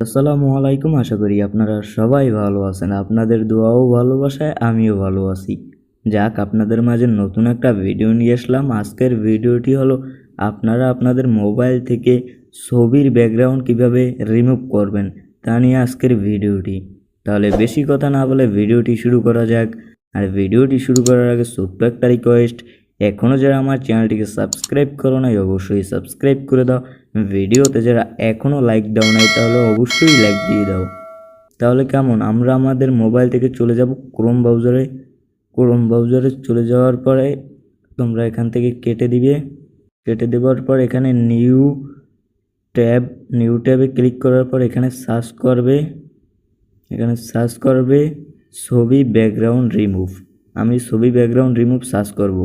আসসালামু আলাইকুম, আশা করি আপনারা সবাই ভালো আছেন। আপনাদের দোয়াও ভালোবাসায় আমিও ভালো আছি। যাক, আপনাদের মাঝে নতুন একটা ভিডিও নিয়ে আসলাম। আজকের ভিডিওটি হলো, আপনারা আপনাদের মোবাইল থেকে ছবির ব্যাকগ্রাউন্ড কীভাবে রিমুভ করবেন তা নিয়ে আজকের ভিডিওটি। তাহলে বেশি কথা না বলে ভিডিওটি শুরু করা যাক। আর ভিডিওটি শুরু করার আগে ছোট্ট একটা রিকোয়েস্ট এখনও যারা আমার চ্যানেলটিকে সাবস্ক্রাইব করো নাই, অবশ্যই সাবস্ক্রাইব করে দাও। ভিডিওতে যারা এখনও লাইক দাও নাই, তাহলে অবশ্যই লাইক দিয়ে দাও। তাহলে কেমন? আমরা আমাদের মোবাইল থেকে চলে যাব ক্রোম ব্রাউজারে ক্রোম ব্রাউজারে চলে যাওয়ার পরে তোমরা এখান থেকে কেটে দিবে। কেটে দেওয়ার পর এখানে নিউ ট্যাব নিউ ট্যাবে ক্লিক করার পর এখানে সার্চ করবে। এখানে সার্চ করবে ছবি ব্যাকগ্রাউন্ড রিমুভ আমি ছবি ব্যাকগ্রাউন্ড রিমুভ সার্চ করব।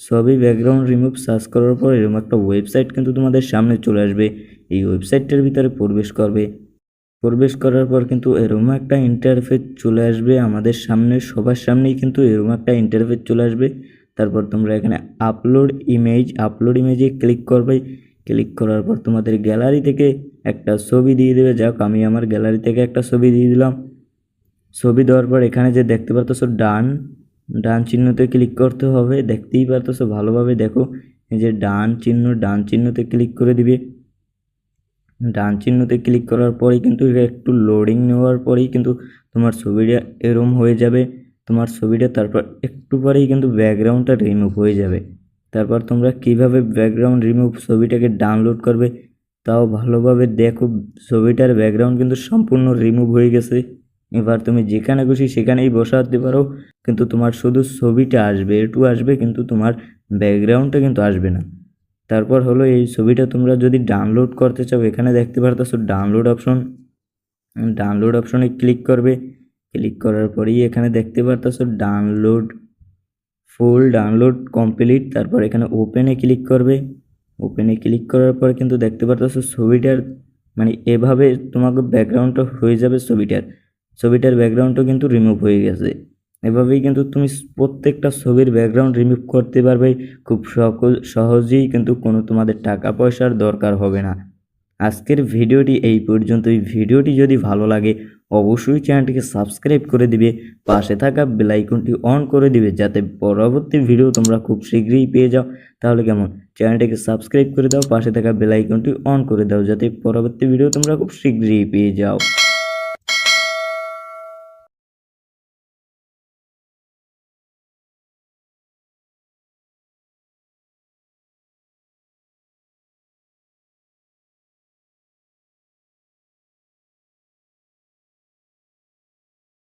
ছবি ব্যাকগ্রাউন্ড রিমুভ সার্চ করার পর এরকম একটা ওয়েবসাইট কিন্তু তোমাদের সামনে চলে আসবে। এই ওয়েবসাইটটার ভিতরে প্রবেশ করবে। প্রবেশ করার পর কিন্তু এরকম একটা ইন্টারফেস চলে আসবে আমাদের সামনে, সবার সামনেই কিন্তু এরকম একটা ইন্টারফেস চলে আসবে। তারপর তোমরা এখানে আপলোড ইমেজ আপলোড ইমেজে ক্লিক করবে। ক্লিক করার পর তোমাদের গ্যালারি থেকে একটা ছবি দিয়ে দেবে। যাক, আমি আমার গ্যালারি থেকে একটা ছবি দিয়ে দিলাম। ছবি দেওয়ার পর এখানে যে দেখতে পারতেছো ডান ডান চিহ্নতে ক্লিক করতে হবে। দেখতেই পারতেছো, ভালোভাবে দেখো। এই যে ডান চিহ্ন, ডান চিহ্নতে ক্লিক করে দিবে। ডান চিহ্নতে ক্লিক করার পরেই কিন্তু একটু লোডিং নেওয়ার পরেই কিন্তু তোমার ছবিটা এরম হয়ে যাবে। তোমার ছবিটা তারপর একটু পরেই কিন্তু ব্যাকগ্রাউন্ডটা রিমুভ হয়ে যাবে। তারপর তোমরা কীভাবে ব্যাকগ্রাউন্ড রিমুভ ছবিটাকে ডাউনলোড করবে, তাও ভালোভাবে দেখো। ছবিটার ব্যাকগ্রাউন্ড কিন্তু সম্পূর্ণ রিমুভ হয়ে গেছে। এবার তুমি যেখানে খুশি সেখানেই বসাতে পারো। কিন্তু তোমার শুধু ছবিটা আসবে, একটু আসবে, কিন্তু তোমার ব্যাকগ্রাউন্ডটা কিন্তু আসবে না। তারপর হলো এই ছবিটা তোমরা যদি ডাউনলোড করতে চাও, এখানে দেখতে পারতেছো ডাউনলোড অপশন ডাউনলোড অপশনে ক্লিক করবে। ক্লিক করার পরেই এখানে দেখতে পারতেছো ডাউনলোড ফুল ডাউনলোড কমপ্লিট তারপর এখানে ওপেনে ক্লিক করবে। ওপেনে ক্লিক করার পর কিন্তু দেখতে পারতেছো ছবিটার মানে এভাবে তোমাকে ব্যাকগ্রাউন্ডটা হয়ে যাবে ছবিটার। ছবিটার ব্যাকগ্রাউন্ডও কিন্তু রিমুভ হয়ে গেছে। এভাবেই কিন্তু তুমি প্রত্যেকটা ছবির ব্যাকগ্রাউন্ড রিমুভ করতে পারবে। খুব সকল সহজেই কিন্তু কোনো তোমাদের টাকা পয়সার দরকার হবে না। আজকের ভিডিওটি এই পর্যন্তই। ভিডিওটি যদি ভালো লাগে, অবশ্যই চ্যানেলটিকে সাবস্ক্রাইব করে দিবে। পাশে থাকা বেলাইকনটি অন করে দিবে, যাতে পরবর্তী ভিডিও তোমরা খুব শীঘ্রই পেয়ে যাও। তাহলে কেমন? চ্যানেলটিকে সাবস্ক্রাইব করে দাও, পাশে থাকা বেলাইকনটি অন করে দাও, যাতে পরবর্তী ভিডিও তোমরা খুব শীঘ্রই পেয়ে যাও।